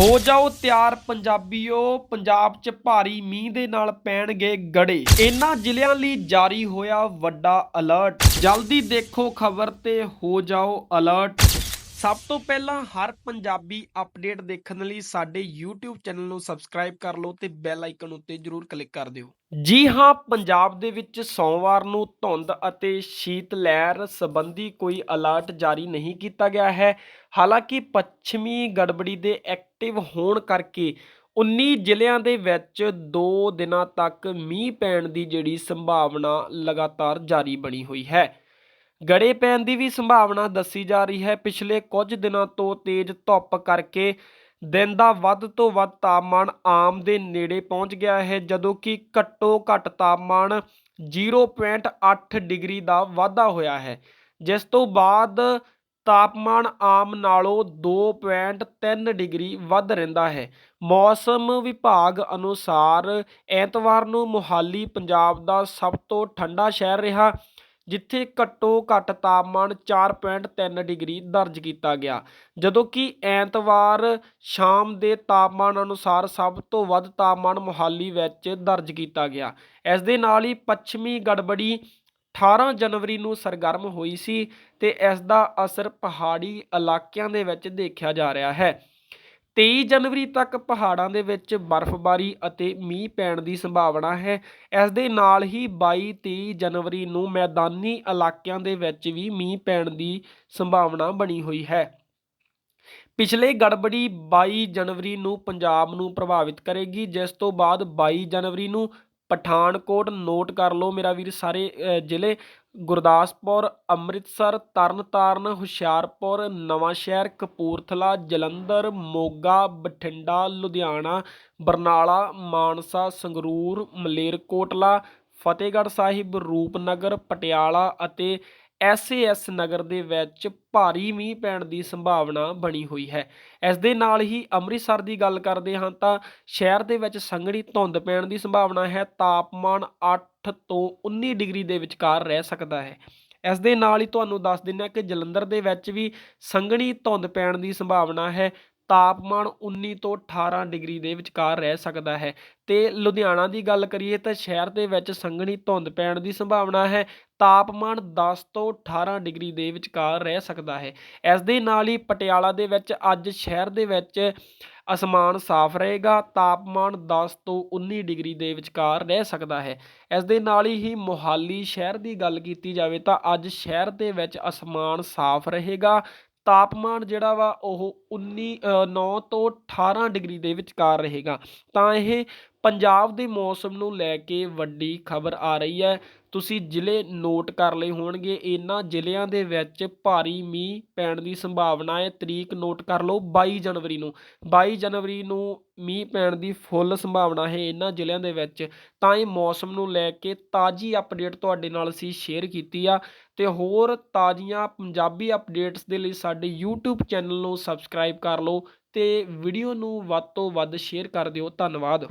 ਹੋ ਜਾਓ ਤਿਆਰ ਪੰਜਾਬੀਓ, ਪੰਜਾਬ 'ਚ ਭਾਰੀ ਮੀਂਹ ਦੇ ਨਾਲ ਪੈਣਗੇ ਗੜੇ। ਇਨ੍ਹਾਂ ਜ਼ਿਲ੍ਹਿਆਂ ਲਈ ਜਾਰੀ ਹੋਇਆ ਵੱਡਾ ਅਲਰਟ। ਜਲਦੀ ਦੇਖੋ ਖਬਰ ਤੇ ਹੋ ਜਾਓ ਅਲਰਟ। ਸਭ ਤੋਂ ਪਹਿਲਾਂ ਹਰ ਪੰਜਾਬੀ ਅਪਡੇਟ ਦੇਖਣ ਲਈ ਸਾਡੇ YouTube ਚੈਨਲ ਨੂੰ ਸਬਸਕ੍ਰਾਈਬ ਕਰ ਲਓ ਤੇ ਬੈਲ ਆਈਕਨ ਉੱਤੇ ਜਰੂਰ ਕਲਿੱਕ ਕਰ ਦਿਓ। ਜੀ ਹਾਂ, ਪੰਜਾਬ ਦੇ ਵਿੱਚ ਸੋਮਵਾਰ ਨੂੰ ਧੁੰਦ ਅਤੇ ਸ਼ੀਤ ਲਹਿਰ ਸੰਬੰਧੀ ਕੋਈ ਅਲਰਟ ਜਾਰੀ ਨਹੀਂ ਕੀਤਾ ਗਿਆ ਹੈ। ਹਾਲਾਂਕਿ ਪੱਛਮੀ ਗੜਬੜੀ ਦੇ ਐਕਟਿਵ ਹੋਣ ਕਰਕੇ 19 ਜ਼ਿਲ੍ਹਿਆਂ ਦੇ ਵਿੱਚ 2 ਦਿਨਾਂ ਤੱਕ ਮੀਂਹ ਪੈਣ ਦੀ ਜਿਹੜੀ ਸੰਭਾਵਨਾ ਲਗਾਤਾਰ ਜਾਰੀ ਬਣੀ ਹੋਈ ਹੈ। ਗੜੇ ਪੈਣ ਦੀ ਵੀ ਸੰਭਾਵਨਾ ਦੱਸੀ ਜਾ ਰਹੀ ਹੈ। ਪਿਛਲੇ ਕੁਝ ਦਿਨਾਂ ਤੋਂ ਤੇਜ਼ ਧੁੱਪ ਕਰਕੇ ਦਿਨ ਦਾ ਵੱਧ ਤੋਂ ਵੱਧ ਤਾਪਮਾਨ ਆਮ ਦੇ ਨੇੜੇ ਪਹੁੰਚ ਗਿਆ ਹੈ, ਜਦੋਂ ਕਿ ਘੱਟੋ ਘੱਟ ਤਾਪਮਾਨ 0.8 ਡਿਗਰੀ ਦਾ ਵਾਧਾ ਹੋਇਆ ਹੈ। ਜਿਸ ਤੋਂ ਬਾਅਦ ਤਾਪਮਾਨ ਆਮ ਨਾਲੋਂ 2.3 ਡਿਗਰੀ ਵੱਧ ਰਹਿੰਦਾ ਹੈ। ਮੌਸਮ ਵਿਭਾਗ ਅਨੁਸਾਰ ਐਤਵਾਰ ਨੂੰ ਮੋਹਾਲੀ, ਪੰਜਾਬ ਦਾ ਸਭ ਤੋਂ ਠੰਡਾ ਸ਼ਹਿਰ ਰਿਹਾ। ਜਿੱਥੇ ਘੱਟੋ ਘੱਟ ਤਾਪਮਾਨ 4.3 ਡਿਗਰੀ ਦਰਜ ਕੀਤਾ ਗਿਆ। ਜਦੋਂ ਕਿ ਐਤਵਾਰ ਸ਼ਾਮ ਦੇ ਤਾਪਮਾਨ ਅਨੁਸਾਰ ਸਭ ਤੋਂ ਵੱਧ ਤਾਪਮਾਨ ਮੁਹਾਲੀ ਵਿੱਚ ਦਰਜ ਕੀਤਾ ਗਿਆ। ਇਸ ਦੇ ਨਾਲ ਹੀ ਪੱਛਮੀ ਗੜਬੜੀ 18 ਜਨਵਰੀ ਨੂੰ ਸਰਗਰਮ ਹੋਈ ਸੀ ਤੇ ਇਸ ਦਾ ਅਸਰ ਪਹਾੜੀ ਇਲਾਕਿਆਂ ਦੇ ਵਿੱਚ ਦੇਖਿਆ ਜਾ ਰਿਹਾ ਹੈ। 23 ਜਨਵਰੀ ਤੱਕ ਪਹਾੜਾਂ ਦੇ ਵਿੱਚ ਬਰਫ਼ਬਾਰੀ ਅਤੇ ਮੀਂਹ ਪੈਣ ਦੀ ਸੰਭਾਵਨਾ ਹੈ। ਇਸ ਦੇ ਨਾਲ ਹੀ 22 23 ਜਨਵਰੀ ਨੂੰ ਮੈਦਾਨੀ ਇਲਾਕਿਆਂ ਦੇ ਵਿੱਚ ਵੀ ਮੀਂਹ ਪੈਣ ਦੀ ਸੰਭਾਵਨਾ ਬਣੀ ਹੋਈ ਹੈ। ਪਿਛਲੇ ਗੜਬੜੀ 22 ਜਨਵਰੀ ਨੂੰ ਪੰਜਾਬ ਨੂੰ ਪ੍ਰਭਾਵਿਤ ਕਰੇਗੀ, ਜਿਸ ਤੋਂ ਬਾਅਦ 22 ਜਨਵਰੀ ਨੂੰ ਪਠਾਨਕੋਟ ਨੋਟ ਕਰ ਲਓ ਮੇਰਾ ਵੀਰ, ਸਾਰੇ ਜ਼ਿਲ੍ਹੇ ਗੁਰਦਾਸਪੁਰ, ਅੰਮ੍ਰਿਤਸਰ, ਤਰਨਤਾਰਨ, ਹੁਸ਼ਿਆਰਪੁਰ, ਨਵਾਂਸ਼ਹਿਰ, ਕਪੂਰਥਲਾ, ਜਲੰਧਰ, ਮੋਗਾ, ਬਠਿੰਡਾ, ਲੁਧਿਆਣਾ, ਬਰਨਾਲਾ, ਮਾਨਸਾ, ਸੰਗਰੂਰ, ਮਲੇਰਕੋਟਲਾ, ਫਤਿਹਗੜ੍ਹ ਸਾਹਿਬ, ਰੂਪਨਗਰ, ਪਟਿਆਲਾ ਅਤੇ ਐਸਏਐਸ ਨਗਰ ਦੇ ਵਿੱਚ ਭਾਰੀ ਮੀਂਹ ਪੈਣ ਦੀ ਸੰਭਾਵਨਾ ਬਣੀ ਹੋਈ ਹੈ। ਇਸ ਦੇ ਨਾਲ ਹੀ ਅੰਮ੍ਰਿਤਸਰ ਦੀ ਗੱਲ ਕਰਦੇ ਹਾਂ ਤਾਂ ਸ਼ਹਿਰ ਦੇ ਵਿੱਚ ਸੰਘਣੀ ਧੁੰਦ ਪੈਣ ਦੀ ਸੰਭਾਵਨਾ ਹੈ। ਤਾਪਮਾਨ 8 ਤੋਂ 19 ਡਿਗਰੀ ਦੇ ਵਿਚਕਾਰ ਰਹਿ ਸਕਦਾ ਹੈ। ਇਸ ਦੇ ਨਾਲ ਹੀ ਤੁਹਾਨੂੰ ਦੱਸ ਦਿੰਨਾ ਕਿ ਜਲੰਧਰ ਦੇ ਵਿੱਚ ਵੀ ਸੰਘਣੀ ਧੁੰਦ ਪੈਣ ਦੀ ਸੰਭਾਵਨਾ ਹੈ। ਤਾਪਮਾਨ 19 ਤੋਂ 18 ਡਿਗਰੀ ਦੇ ਵਿਚਕਾਰ ਰਹਿ ਸਕਦਾ ਹੈ। ਤੇ ਲੁਧਿਆਣਾ ਦੀ ਗੱਲ ਕਰੀਏ ਤਾਂ ਸ਼ਹਿਰ ਦੇ ਵਿੱਚ ਸੰਘਣੀ ਧੁੰਦ ਪੈਣ ਦੀ ਸੰਭਾਵਨਾ ਹੈ। ਤਾਪਮਾਨ 10 ਤੋਂ 18 ਡਿਗਰੀ ਦੇ ਵਿਚਕਾਰ ਰਹਿ ਸਕਦਾ ਹੈ। ਇਸ ਦੇ ਨਾਲ ਹੀ ਪਟਿਆਲਾ ਦੇ ਵਿੱਚ ਅੱਜ ਸ਼ਹਿਰ ਦੇ ਵਿੱਚ ਅਸਮਾਨ ਸਾਫ਼ ਰਹੇਗਾ। ਤਾਪਮਾਨ 10 ਤੋਂ 19 ਡਿਗਰੀ ਦੇ ਵਿਚਕਾਰ ਰਹਿ ਸਕਦਾ ਹੈ। ਇਸ ਦੇ ਨਾਲ ਹੀ ਮੋਹਾਲੀ ਸ਼ਹਿਰ ਦੀ ਗੱਲ ਕੀਤੀ ਜਾਵੇ ਤਾਂ ਅੱਜ ਸ਼ਹਿਰ ਦੇ ਵਿੱਚ ਅਸਮਾਨ ਸਾਫ਼ ਰਹੇਗਾ। ਤਾਪਮਾਨ ਜਿਹੜਾ ਵਾ ਉਹ 19 ਅ, 9 ਤੋਂ 18 ਡਿਗਰੀ ਦੇ ਵਿਚਕਾਰ ਰਹੇਗਾ। ਤਾਂ ਇਹ ਪੰਜਾਬ ਦੇ ਮੌਸਮ ਨੂੰ ਲੈ ਕੇ ਵੱਡੀ ਖਬਰ ਆ ਰਹੀ ਹੈ। ਤੁਸੀਂ ਜ਼ਿਲ੍ਹੇ ਨੋਟ ਕਰ ਲਏ ਹੋਣਗੇ। ਇਹਨਾਂ ਜ਼ਿਲ੍ਹਿਆਂ ਦੇ ਵਿੱਚ ਭਾਰੀ ਮੀਂਹ ਪੈਣ ਦੀ ਸੰਭਾਵਨਾ ਹੈ। ਤਰੀਕ ਨੋਟ ਕਰ ਲਓ 22 ਜਨਵਰੀ ਨੂੰ। 22 ਜਨਵਰੀ ਨੂੰ ਮੀਂਹ ਪੈਣ ਦੀ ਫੁੱਲ ਸੰਭਾਵਨਾ ਹੈ ਇਹਨਾਂ ਜ਼ਿਲ੍ਹਿਆਂ ਦੇ ਵਿੱਚ। ਤਾਂ ਇਹ ਮੌਸਮ ਨੂੰ ਲੈ ਕੇ ਤਾਜ਼ੀ ਅਪਡੇਟ ਤੁਹਾਡੇ ਨਾਲ ਅਸੀਂ ਸ਼ੇਅਰ ਕੀਤੀ ਆ। ਤੇ ਹੋਰ ਤਾਜ਼ੀਆਂ ਪੰਜਾਬੀ ਅਪਡੇਟਸ ਦੇ ਲਈ ਸਾਡੇ YouTube ਚੈਨਲ ਨੂੰ ਸਬਸਕ੍ਰਾਈਬ ਕਰ ਲਓ ਤੇ ਵੀਡੀਓ ਨੂੰ ਵੱਧ ਤੋਂ ਵੱਧ ਸ਼ੇਅਰ ਕਰ ਦਿਓ। ਧੰਨਵਾਦ।